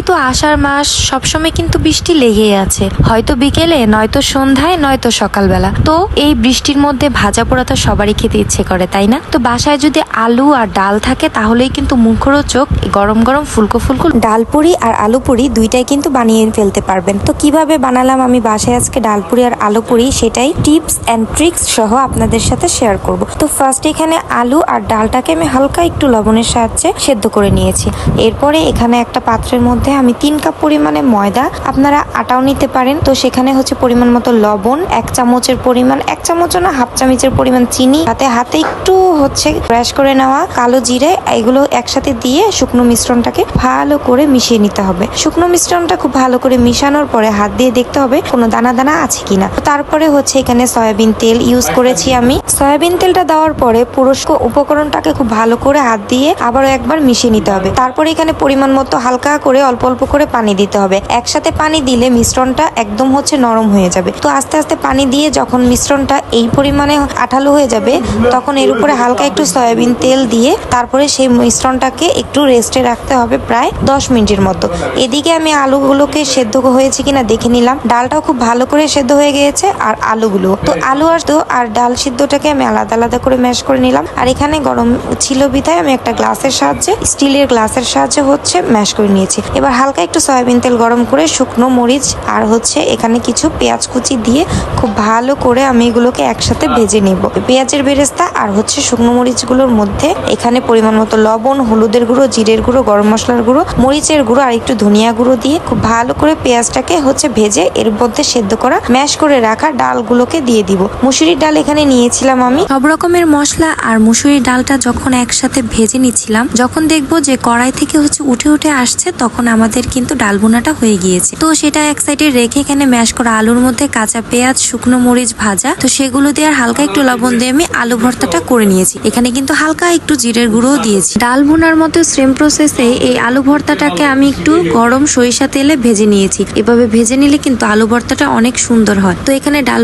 যেহেতু আষাঢ় মাস, সবসময় কিন্তু বৃষ্টি লেগেই আছে। হয়তো বিকেলে, নয়তো সন্ধ্যায়, নয়তো সকালবেলা। তো এই বৃষ্টির মধ্যে ভাজা পোড়া তো সবারই খেতে ইচ্ছে করে, তাই না? তো বাসায় যদি আলু আর ডাল থাকে, তাহলেই কিন্তু মুখরোচক গরম গরম ফুলকো ফুলকো ডাল পুরি আর আলু পুরি দুইটাই কিন্তু বানিয়ে ফেলতে পারবেন। তো কীভাবে বানালাম আমি বাসায় আজকে ডাল পুরি আর আলু পুরি সেটাই টিপস অ্যান্ড ট্রিক্স সহ আপনাদের সাথে শেয়ার করব। তো ফার্স্ট এখানে আলু আর ডালটাকে আমি হালকা একটু লবণের সাহায্যে সেদ্ধ করে নিয়েছি। এরপরে এখানে একটা পাত্রের মধ্যে আমি তিন কাপ পরিমাণে ময়দা, আপনারা আটাও নিতে পারেন। তো সেখানে হচ্ছে পরিমাণ মতো লবণ, এক চামচের পরিমাণ, এক চামচ না, হাফ চামচের পরিমাণ চিনি। তাতে হাতে একটু হচ্ছে ক্র্যাশ করে নেওয়া কালো জিরে, এগুলো একসাথে দিয়ে শুকনো মিশ্রণটাকে ভালো করে মিশিয়ে নিতে হবে। শুকনো মিশ্রণটা খুব ভালো করে মিশানোর পরে হাত দিয়ে দেখতে হবে কোনো দানা দানা আছে কিনা। তারপরে হচ্ছে এখানে সয়াবিন তেল ইউজ করেছি আমি। সয়াবিন তেলটা দেওয়ার পরে পুরস্ক উপকরণটাকে খুব ভালো করে হাত দিয়ে আবারও একবার মিশিয়ে নিতে হবে। তারপরে এখানে পরিমাণ মতো হালকা করে অল্প অল্প অল্প করে পানি দিতে হবে। একসাথে পানি দিলে মিশ্রণটা একদম হচ্ছে নরম হয়ে যাবে। তো আস্তে আস্তে পানি দিয়ে যখন মিশ্রণটা এই পরিমাণে আঠালো হয়ে যাবে, তখন এর উপরে হালকা একটু সয়াবিন তেল দিয়ে তারপরে সেই মিশ্রণটাকে একটু রেস্টে রাখতে হবে প্রায় দশ মিনিটের মতো। এদিকে আমি আলুগুলোকে সেদ্ধ হয়েছে কিনা দেখে নিলাম। ডালটাও খুব ভালো করে সেদ্ধ হয়ে গিয়েছে আর আলুগুলো। তো আলু আর আর ডাল সিদ্ধটাকে আমি আলাদা আলাদা করে ম্যাশ করে নিলাম। আর এখানে গরম ছিল বিধায় আমি একটা গ্লাসের সাহায্যে স্টিলের গ্লাসের সাহায্যে হচ্ছে ম্যাশ করে নিয়েছি। এবার হালকা একটু সয়াবিন তেল গরম করে শুকনো মরিচ আর হচ্ছে এখানে কিছু পেঁয়াজ কুচি দিয়ে খুব ভালো করে আমি এগুলোকে একসাথে ভেজে নিব। পেঁয়াজের বেরেস্তা আর হচ্ছে শুকনো মরিচগুলোর মধ্যে এখানে পরিমাণ মতো লবণ, হলুদের গুঁড়ো, জিরের গুঁড়ো, গরম মশলার গুঁড়ো, মরিচের গুঁড়ো আর একটু ধনিয়া গুঁড়ো দিয়ে খুব ভালো করে পেঁয়াজটাকে হচ্ছে ভেজে এর মধ্যে সেদ্ধ করা, ম্যাশ করে রাখা ডালগুলোকে দিয়ে দিব। মুসুরির ডাল এখানে নিয়েছিলাম আমি। সব রকমের মশলা আর মুসুরির ডালটা যখন একসাথে ভেজে নিচ্ছিলাম, যখন দেখব যে কড়াই থেকে হচ্ছে উঠে উঠে আসছে, তখন আমাদের কিন্তু ডাল বোনাটা হয়ে গিয়েছে। তো সেটা এক সাইডে রেখে এখানে ম্যাশ করা আলুর মধ্যে কাঁচা পেঁয়াজ, শুকনো মরিচ ভাজা, তো সেগুলো দিয়ে আর হালকা একটু লবণ দিয়ে আমি আলু ভর্তাটা করে নিয়েছি। এখানে কিন্তু হালকা একটু জিরের গুঁড়ো দিয়েছি। ডাল মতো সেম প্রসেসে এই আলু ভর্তাটাকে আমি একটু গরম সরিষা তেলে ভেজে নিয়েছি। এভাবে ভেজে নিলে কিন্তু আলু ভর্তাটা অনেক সুন্দর হয়। তো এখানে ডাল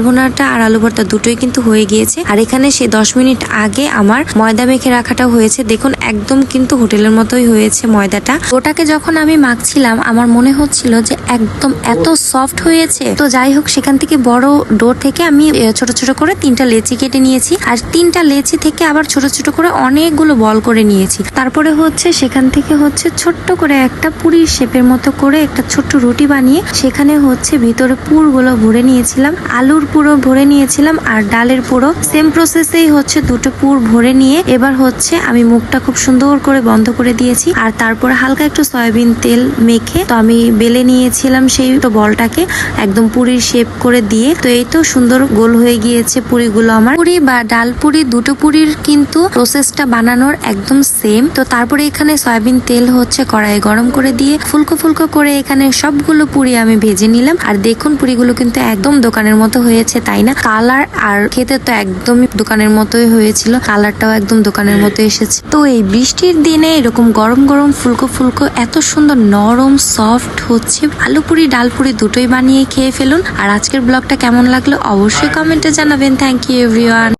আর আলু ভর্তা দুটোই কিন্তু হয়ে গিয়েছে। আর এখানে সে দশ মিনিট আগে আমার ময়দা মেখে রাখাটা হয়েছে। দেখুন, একদম কিন্তু হোটেলের মতোই হয়েছে ময়দাটা। ওটাকে যখন আমি মাখছিলাম আমার মনে হচ্ছিল যে একদম এত সফট হয়েছে। তো যাই হোক, সেখান থেকে বড় ডোর থেকে আমি ছোট ছোট করে তিনটা লেচি কেটে নিয়েছি। আর তিনটা লেচি থেকে আবার ছোট ছোট করে অনেকগুলো বল করে নিয়েছি। তারপরে হচ্ছে, সেখান থেকে হচ্ছে ছোট্ট করে একটা পুরীর শেপের মতো করে একটা ছোট্ট রুটি বানিয়ে, সেখানে হচ্ছে ভিতরে পুরগুলো ভরে নিয়েছিলাম। আলুর পুরো ভরে নিয়েছিলাম আর ডালের পুরো সেম প্রসেসেই হচ্ছে দুটো পুর ভরে নিয়ে, এবার হচ্ছে আমি মুখটা খুব সুন্দর করে বন্ধ করে দিয়েছি। আর তারপরে হালকা একটু সয়াবিন তেল মেখে তো আমি বেলে নিয়েছিলাম সেই তো বলটাকে একদম পুরির শেপ করে দিয়ে। তো এই তো সুন্দর গোল হয়ে গিয়েছে পুরিগুলো আমার। পুরি বা ডাল পুরি দুটো পুরির কিন্তু প্রসেসটা বানানোর একদম সেম তো তারপরে এখানে সয়াবিন তেল হচ্ছে কড়াইয়ে গরম করে দিয়ে ফুলকো ফুলকো করে এখানে সবগুলো পুরি আমি ভেজে নিলাম। আর দেখুন পুরিগুলো কিন্তু একদম দোকানের মতো হয়েছে, তাই না? কালার আর খেতে তো একদমই দোকানের মতোই হয়েছিল, কালারটাও একদম দোকানের মতো এসেছে। তো এই বৃষ্টির দিনে এরকম গরম গরম ফুলকো ফুলকো এত সুন্দর নরম সফট হচ্ছে। আলু পুরি ডাল পুরি দুটোই বানিয়ে খেয়ে ফেলুন। আর আজকের ব্লগটা কেমন লাগল অবশ্যই কমেন্টে জানাবেন। Thank you everyone